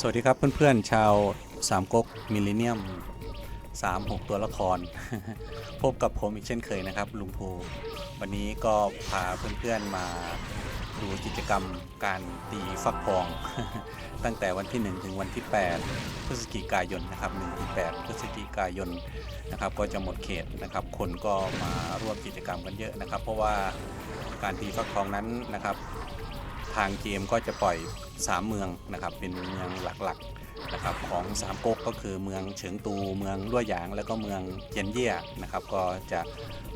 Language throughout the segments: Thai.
สวัสดีครับเพื่อนๆชาวสามก๊กมิลเลนเนียม 36 ตัวละคร พบกับผมอีกเช่นเคยนะครับ ลุงภูวันนี้ก็พาเพื่อนๆมา ดูกิจกรรมการตีฟักทอง ตั้งแต่วันที่ 1 ถึงวันที่ 8 พฤศจิกายนนะครับ1ถึง8พฤศจิกายนนะครับ ก็จะหมดเขตนะครับ คนก็มาร่วมกิจกรรมกันเยอะนะครับ เพราะว่าการตีฟักทองนั้นนะครับ ทางเกมก็จะปล่อย 3 เมืองนะครับ เป็นเมืองหลักๆนะครับของสามก๊กก็คือเมืองเฉิงตูเมืองลั่วหยาง แล้วก็เมืองเจียนเยี่ยนะครับ ก็จะ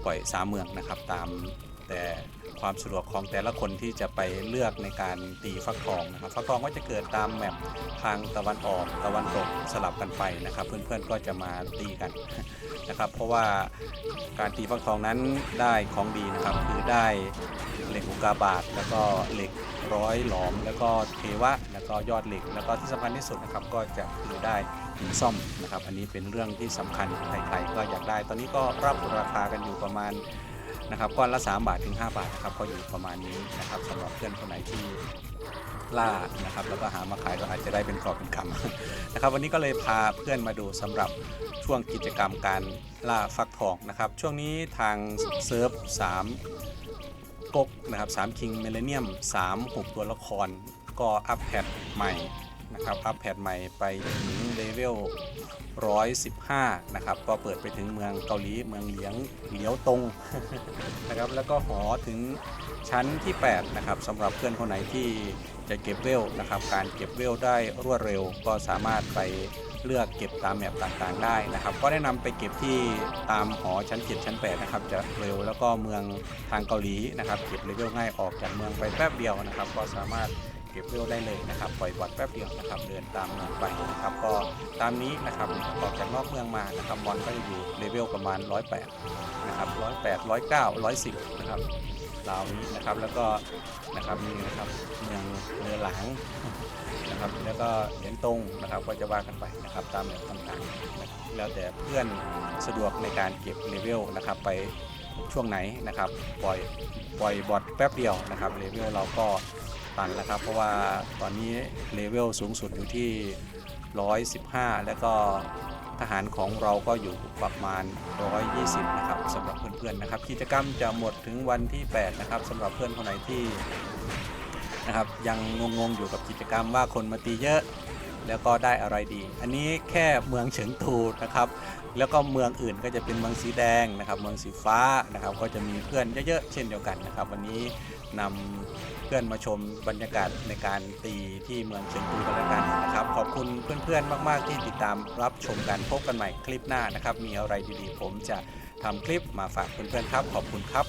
ปล่อย 3 เมืองนะครับตาม แต่ความสะดวกของแต่ละคนที่จะไปเลือกในการตีฟักทองนะครับฟักทองก็จะเกิดตามแมปทางตะวันออกตะวันตกสลับกันไปนะครับ เพื่อนๆก็จะมาตีกันนะครับ เพราะว่าการตีฟักทองนั้นได้ของดีนะครับ คือได้เหล็กอุกาบาตแล้วก็เหล็กร้อยหลอม แล้วก็เทวะ แล้วก็ยอดเหล็ก แล้วก็ที่สำคัญที่สุดนะครับก็จะคือได้หินซ่อมนะครับ อันนี้เป็นเรื่องที่สำคัญใครๆก็อยากได้ ตอนนี้ก็รับราคากันอยู่ประมาณ นะครับก้อนละ 3 บาทถึง 5 บาทนะครับก็อยู่ประมาณนี้นะครับสำหรับเพื่อนคนไหนที่ล่านะครับแล้วก็หามาขายก็อาจจะได้เป็นกอบเป็นกำนะครับ วันนี้ก็เลยพาเพื่อนมาดูสำหรับช่วงกิจกรรมการล่าฟักทองนะครับ ช่วงนี้ทางเซิร์ฟ3ก๊กนะครับ3 King Millennium 3 6 ตัวละคร ก็อัปแพดใหม่ นะครับอัปแพดใหม่ไปถึงเลเวล115 นะครับ ก็เปิดไปถึงเมืองเกาหลีเมืองเหลียงเหลียวตงนะครับ แล้วก็หอถึงชั้นที่ 8 นะครับสำหรับเพื่อนคนไหนที่จะเก็บเวลนะครับ การเก็บเวลได้รวดเร็ว ก็สามารถไปเลือกเก็บตามแมปต่างๆได้นะครับ ก็แนะนำไปเก็บที่ตามหอชั้น7ชั้น8นะครับจะเร็วแล้วก็เมืองทางเกาหลีนะครับ เก็บเลเวลง่ายออกจากเมืองไปแป๊บเดียวนะครับ ก็สามารถ เก็บเวลได้เลยนะครับปล่อยบอดแป๊บเดียวนะครับเดินตามเมืองไปนะครับก็ตามนี้นะครับออกจากนอกเมืองมานะครับมอนก็จะอยู่เลเวลประมาณ 108นะครับ108 109 110นะครับราวนี้นะครับแล้วก็นะครับนี่นะครับเมืองเรือหลังนะครับแล้วก็เหรียญตรงนะครับก็จะว่ากันไปนะครับตามแบบต่างๆนะครับแล้วแต่เพื่อนสะดวกในการเก็บเลเวลนะครับไปช่วงไหนนะครับปล่อยปล่อยบอทแป๊บเดียวนะครับเลเวลเราก็ ตันแล้วครับ เพราะว่าตอนนี้เลเวลสูงสุดอยู่ที่ 115 แล้วก็ทหารของเราก็อยู่ประมาณ 120 นะครับสำหรับเพื่อนๆนะครับ กิจกรรมจะหมดถึงวันที่ 8 นะครับสำหรับเพื่อนคนไหนที่นะครับยังงงๆอยู่กับกิจกรรมว่าคนมาตีเยอะ แล้วก็ได้อะไรดี อันนี้แค่เมืองเฉิงตูนะครับ แล้วก็เมืองอื่นก็จะเป็นเมืองสีแดงนะครับ เมืองสีฟ้านะครับ ก็จะมีเพื่อนเยอะๆเช่นเดียวกันนะครับ วันนี้นำเพื่อนมาชมบรรยากาศในการตีที่เมืองเฉิงตูกันแล้วกันนะครับ ขอบคุณเพื่อนๆมาก ๆ ที่ติดตามรับชมกันพบกันใหม่คลิปหน้านะครับ มีอะไรดีๆ ผมจะทำคลิปมาฝากเพื่อนๆครับ ขอบคุณครับ